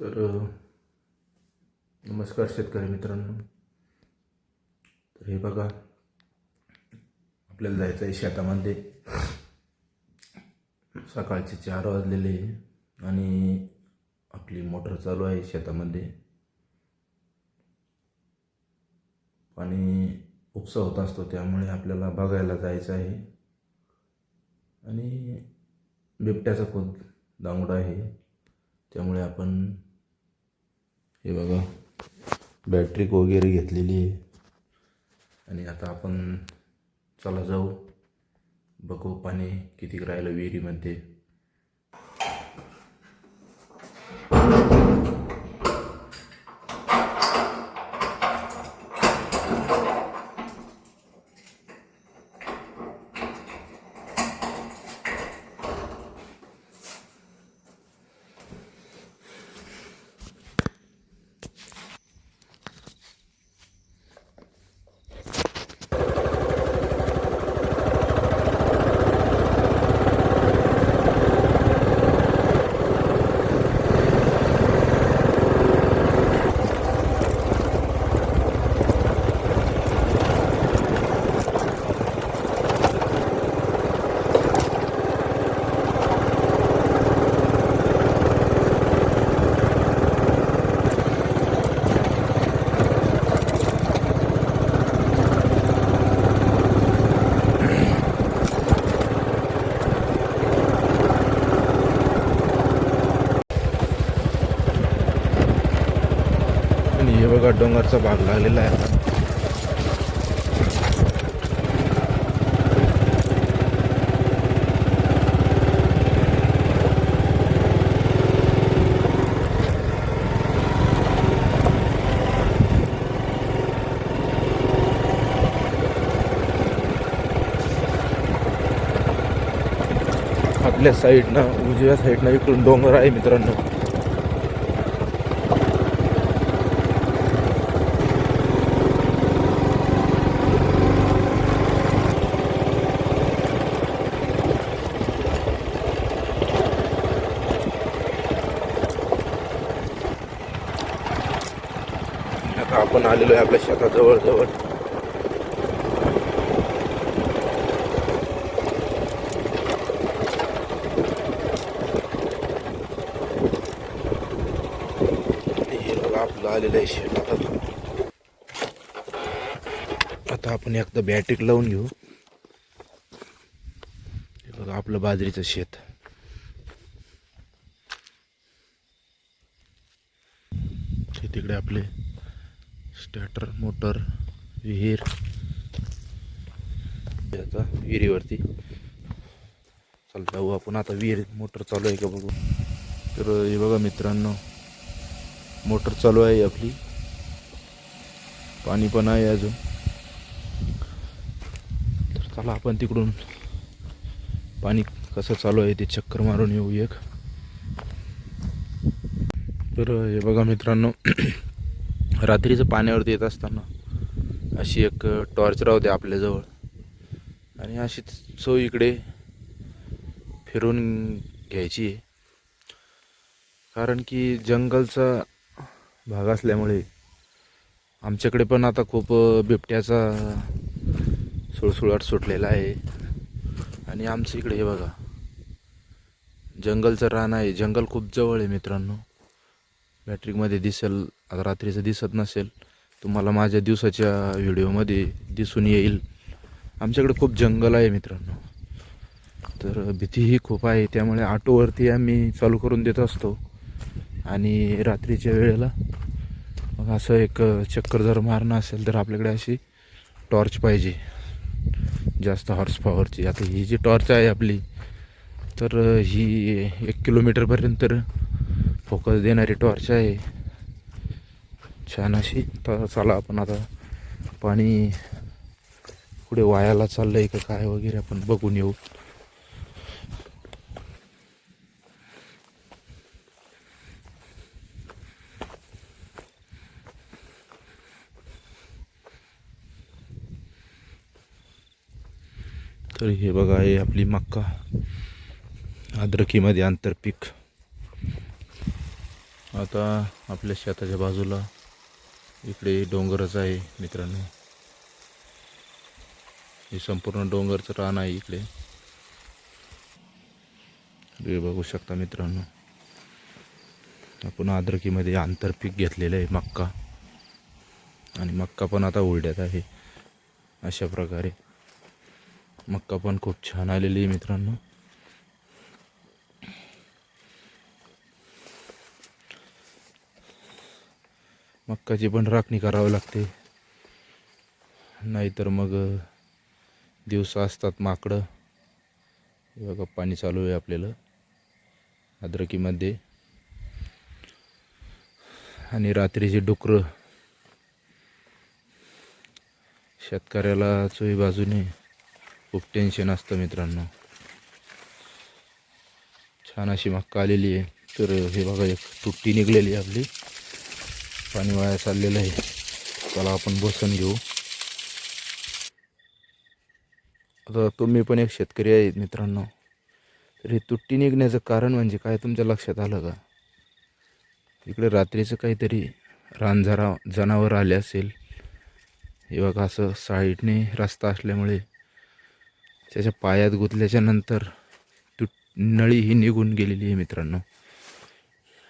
तर नमस्कार शेतकरी मित्रांनो. तर हे बघा आपल्याला जायचं आहे शेतामध्ये. सकाळचे चार वाजलेले आहे आणि आपली मोटर चालू आहे शेतामध्ये. पाणी उपसा होत असतो त्यामुळे आपल्याला बघायला जायचं आहे. आणि बिबट्याचा खूप दांगडा आहे त्यामुळे आपण हे बघा. बॅटरी वगैरे घेतलेली आहे. आणि आता आपण चला जाऊ. बघू पाणी किती राहिलं विहिरीमध्ये आणि हे बघा डोंगरचा भाग लागलेला आहे. आपल्या साईडनं उजव्या साईडनं इकडून डोंगर आहे मित्रांनो आता आपण आलेलो आहे आपल्या शेताजवळ जवळ. आपलं आलेलं आहे शेत आता. आपण एकदा बॅटिक लावून घेऊ. बघा आपलं बाजरीचं शेत. तिकडे आपले स्टॅटर मोटर विहीर. याचा विहिरीवरती. चल जाऊ आपण. आता विहीर मोटर चालू आहे का बघू. तर हे बघा मित्रांनो मोटर चालू आहे आपली. पाणी पण आहे अजून. तर चला आपण तिकडून पाणी कसं चालू आहे ते चक्कर मारून येऊ एक. तर हे बघा मित्रांनो रात्रीचं पाण्यावरती येत असताना अशी एक टॉर्च राहते आपल्याजवळ. आणि अशी सो इकडे फिरून घ्यायची आहे. कारण की जंगलचा भाग असल्यामुळे आमच्याकडे पण आता खूप बिबट्याचा सुळसुळाट सुटलेला आहे. आणि आमच्या इकडे हे बघा जंगलचं रान आहे. जंगल खूप जवळ आहे मित्रांनो. मॅट्रिकमध्ये दिसेल आता रात्रीचं दिसत नसेल तुम्हाला माझ्या दिवसाच्या व्हिडिओमध्ये दिसून येईल. आमच्याकडे खूप जंगल आहे मित्रांनो. तर भीतीही खूप आहे त्यामुळे ऑटोवरती आम्ही चालू करून देत असतो. आणि रात्रीच्या वेळेला मग असं एक चक्कर जर मारणं असेल तर आपल्याकडे अशी टॉर्च पाहिजे. जास्त हॉर्स पॉवरची आता ही जी टॉर्च आहे आपली तर ही एक किलोमीटरपर्यंत फोकस देणारी टॉर्च आहे. छान अशी. तर चला आपण आता पाणी पुढे वायाला चाललं आहे का काय वगैरे आपण बघून येऊ. तर हे बघा हे आपली मक्का. अद्रकीमध्ये आंतरपीक. आता आपल्या शेताच्या बाजूला इकडे डोंगरच आहे मित्रांनो. हे संपूर्ण डोंगरचं रान आहे इकडे. तुम्ही बघू शकता मित्रांनो. आपण आद्रकीमध्ये आंतरपीक घेतलेलं आहे मक्का. आणि मक्का पण आता उलट्यात आहे. अशा प्रकारे मक्का पण खूप छान आलेली आहे मित्रांनो. मक्काची पण राखणी करावी लागते. नाहीतर मग दिवस असतात माकडं. बघा पाणी चालू आहे आपल्याला. अद्रकीमध्ये आणि रात्रीची डुकरं. शेतकऱ्याला चोही बाजूने खूप टेन्शन असतं मित्रांनो. छान अशी मक्का आलेली आहे. तर हे बघा एक तुट्टी निघलेली आहे आपली. पाणी वाया चाललेलं आहे. त्याला आपण बसून घेऊ. आता तुम्ही पण एक शेतकरी आहेत मित्रांनो. तर हे तुट्टी निघण्याचं कारण म्हणजे काय तुमच्या लक्षात आलं का? इकडे रात्रीचं काहीतरी रानझरा जनावर आले असेल. हे बघा असं साईडने रस्ता असल्यामुळे त्याच्या पायात गुंतल्याच्या नंतर तुट नळी ही निघून गेलेली आहे मित्रांनो.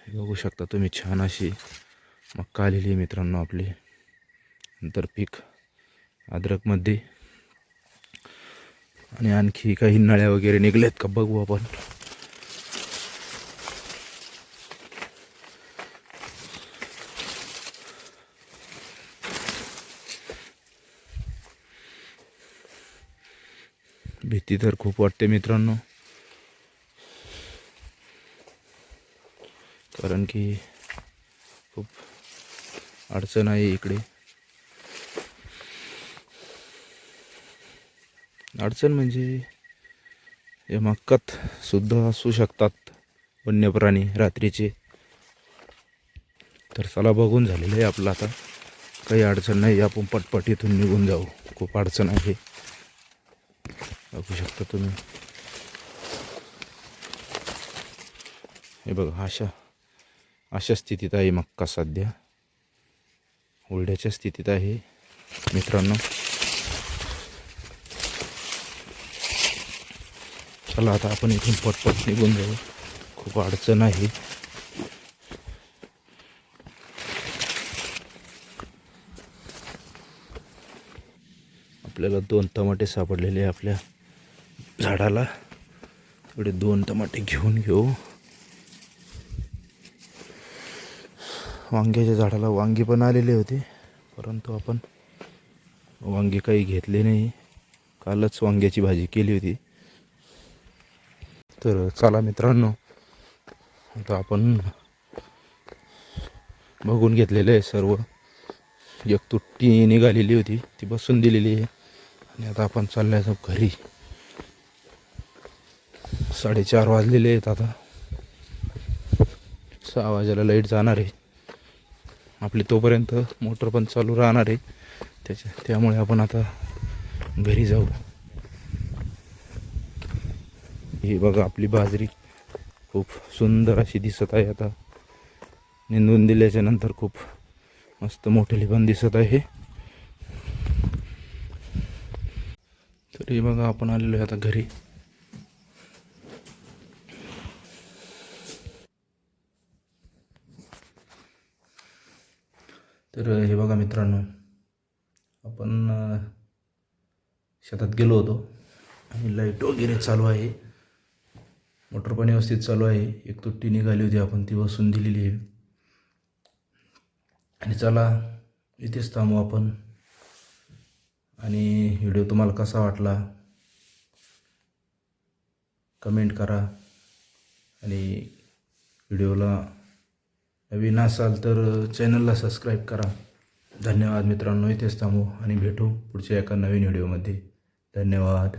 हे बघू शकता तुम्ही छान अशी मक्का आलेली आहे मित्रांनो आपली. नंतर पीक अद्रकमध्ये. आणि आणखी काही नळ्या वगैरे निघल्यात का बघू आपण. भीती तर खूप वाटते मित्रांनो. कारण की खूप अडचण आहे इकडे. अडचण म्हणजे या मक्कात सुद्धा असू शकतात वन्य प्राणी रात्रीचे. तर चला बघून झालेलं आहे आपलं आता. काही अडचण नाही आपण पटपट इथून निघून जाऊ. खूप अडचण आहे. बघू शकता तुम्ही. हे बघा अशा अशा स्थितीत आहे मक्का सध्या. उलड्याच्या स्थितीत आहे. मित्रांनो. चला आता आपण इथून पटपट निघून जाऊ. खूप अडचण आहे. आपल्याला दोन टमाटे सापडलेले आपल्या झाडाला. थोडे दोन टमाटे घेऊन घेऊ. वांग्याच्या झाडाला वांगी पण आलेली होती परंतु आपण वांगी काही घेतले नाही. कालच वांग्याची भाजी केली होती. तर चला मित्रांनो आता आपण बघून घेतलेलं आहे सर्व. एक तुट्टी निघालेली होती ती बसून दिलेली आहे. आणि आता आपण चालल्याचं घरी. साडेचार वाजलेले आहेत आता. सहा वाजायला लाइट जाणार आहे. आपली तोपर्यंत मोटर पण चालू राहणार आहे. त्याच्या त्यामुळे आपण आता घरी जाऊ. ही बघा आपली बाजरी खूप सुंदर अशी दिसत आहे आता. निंदून दिल्याच्या नंतर खूप मस्त मोठेली पण दिसत आहे. तरी बघा आपण आलेलो आहे आता घरी. तर हे बघा मित्रांनो आपण शेतात गेलो होतो आणि लाइट वगैरे चालू आहे. मोटर पण व्यवस्थित चालू आहे. एक तुट्टी निघाली होती आपण ती बसून दिलेली आहे. आणि चला इथेच थांबू आपण. आणि व्हिडिओ तुम्हाला कसा वाटला? कमेंट करा. आणि व्हिडिओला नवीन असाल तर चॅनलला सबस्क्राईब करा. धन्यवाद मित्रांनो इथेच थांबू आणि भेटू पुढच्या एका नवीन व्हिडिओमध्ये धन्यवाद.